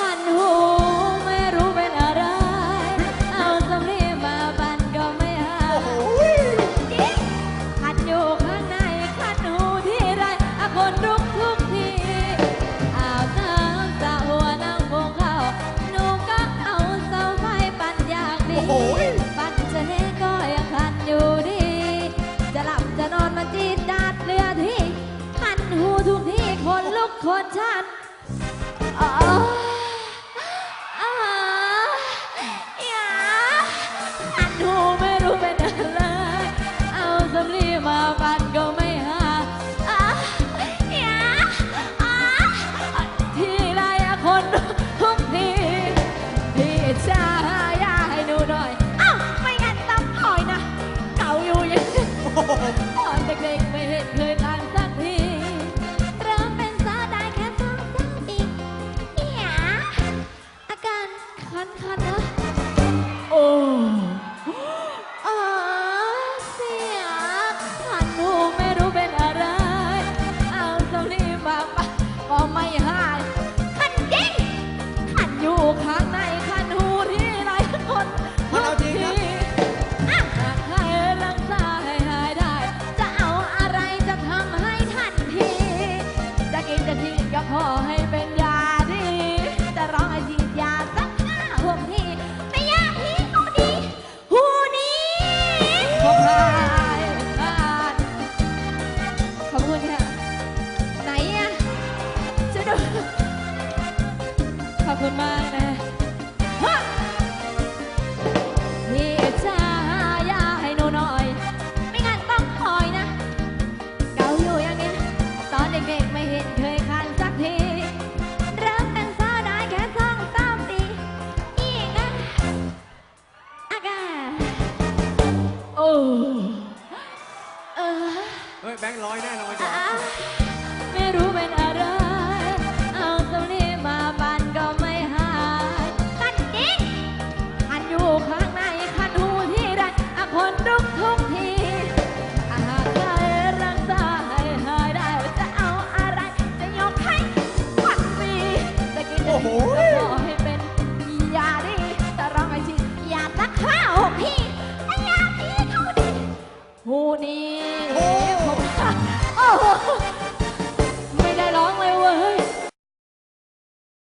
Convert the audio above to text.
คันหูไม่รู้เป็นอะไร เอาสำลีมาบันก็ไม่หายขันอยู่ข้างในขันหูที่ไรอะคนรุกทุกทีอาบน้ำสาวนั่งโคงเข้าหนูก็เอาเสาไฟปั่นอยากดี ปั่นจะเน้ก็ยังขันอยู่ดี จะหลับจะนอนมาจีดดาดเรือที่ขันหูทุกที่คนลุกคนชัน อย่าให้หนูหอยไม่งั้นตำหอยนะ เก่าอยู่ยังตอนเด็กๆไม่เห็นเคยตามใจ คุณมากนะพี่จ้ายาให้หนูหน่อย ไม่งั้นต้องคอยนะ เก่าอยู่อย่างนี้ ตอนเด็กๆไม่เห็นเคยคันสักที เริ่มเป็นสาวได้แค่สองสามปีนี่นะอากาโอ้เออเฮ้ยแบงค์ร้อยแน่นอนจ้ะไม่รู้เป็นอะไร